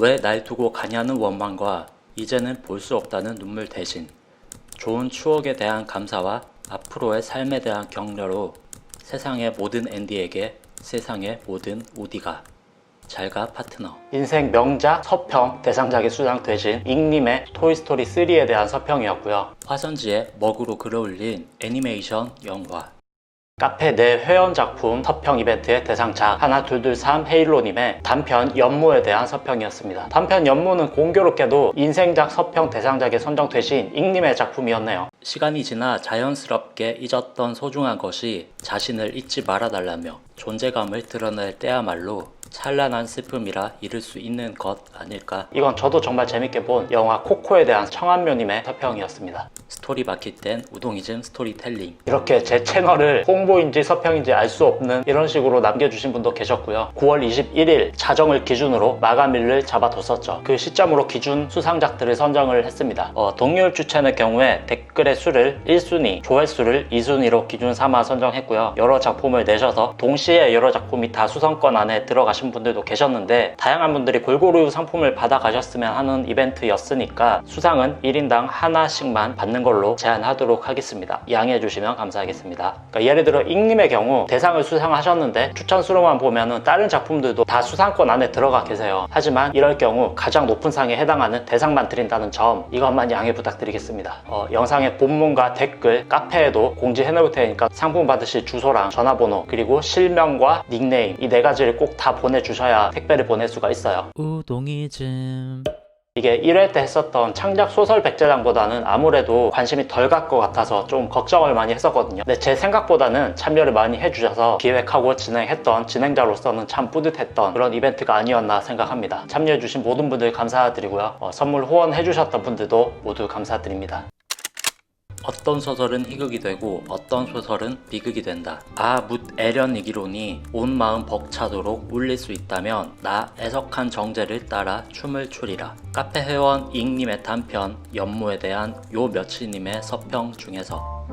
왜 날 두고 가냐는 원망과 이제는 볼 수 없다는 눈물 대신 좋은 추억에 대한 감사와 앞으로의 삶에 대한 격려로 세상의 모든 앤디에게 세상의 모든 우디가 잘가 파트너. 인생 명작 서평 대상작의 수상 대신 잉님의 토이스토리 3에 대한 서평이었고요. 화선지에 먹으로 글을 올린 애니메이션 영화 카페 내 회원 작품 서평 이벤트의 대상작 하나 둘둘 삼 헤일로님의 단편 연모에 대한 서평이었습니다. 단편 연모는 공교롭게도 인생작 서평 대상작에 선정되신 잉님의 작품이었네요. 시간이 지나 자연스럽게 잊었던 소중한 것이 자신을 잊지 말아달라며 존재감을 드러낼 때야말로 찬란한 슬픔이라 이를 수 있는 것 아닐까. 이건 저도 정말 재밌게 본 영화 코코에 대한 청한묘님의 서평이었습니다. 스토리 막힐 땐 우동이즘 스토리텔링. 이렇게 제 채널을 홍보인지 서평인지 알 수 없는 이런 식으로 남겨주신 분도 계셨고요. 9월 21일 자정을 기준으로 마감일을 잡아뒀었죠. 그 시점으로 기준 수상작들을 선정을 했습니다. 어, 동료율 추천의 경우에 댓글의 수를 1순위, 조회수를 2순위로 기준 삼아 선정했고요. 여러 작품을 내셔서 동시에 여러 작품이 다 수상권 안에 들어가신 분들도 계셨는데 다양한 분들이 골고루 상품을 받아가셨으면 하는 이벤트였으니까 수상은 1인당 하나씩만 받는 걸로 제한하도록 하겠습니다. 양해해 주시면 감사하겠습니다. 그러니까 예를 들어 잉님의 경우 대상을 수상하셨는데 추천 수로만 보면은 다른 작품들도 다 수상권 안에 들어가 계세요. 하지만 이럴 경우 가장 높은 상에 해당하는 대상만 드린다는 점 이것만 양해 부탁드리겠습니다. 어, 영상의 본문과 댓글, 카페에도 공지해 놓을 테니까 상품 받으실 주소랑 전화번호 그리고 실명과 닉네임 이 네 가지를 꼭 다 보내주셔야 택배를 보낼 수가 있어요. 우동이즘 이게 1회 때 했었던 창작 소설 백제장보다는 아무래도 관심이 덜 갈 것 같아서 좀 걱정을 많이 했었거든요. 근데 제 생각보다는 참여를 많이 해주셔서 기획하고 진행했던 진행자로서는 참 뿌듯했던 그런 이벤트가 아니었나 생각합니다. 참여해주신 모든 분들 감사드리고요. 어, 선물 후원해주셨던 분들도 모두 감사드립니다. 어떤 소설은 희극이 되고 어떤 소설은 비극이 된다. 아, 묻 애련 이기로니 온 마음 벅차도록 울릴 수 있다면 나 애석한 정제를 따라 춤을 추리라. 카페 회원 잉님의 단편 연모에 대한 요 며칠님의 서평 중에서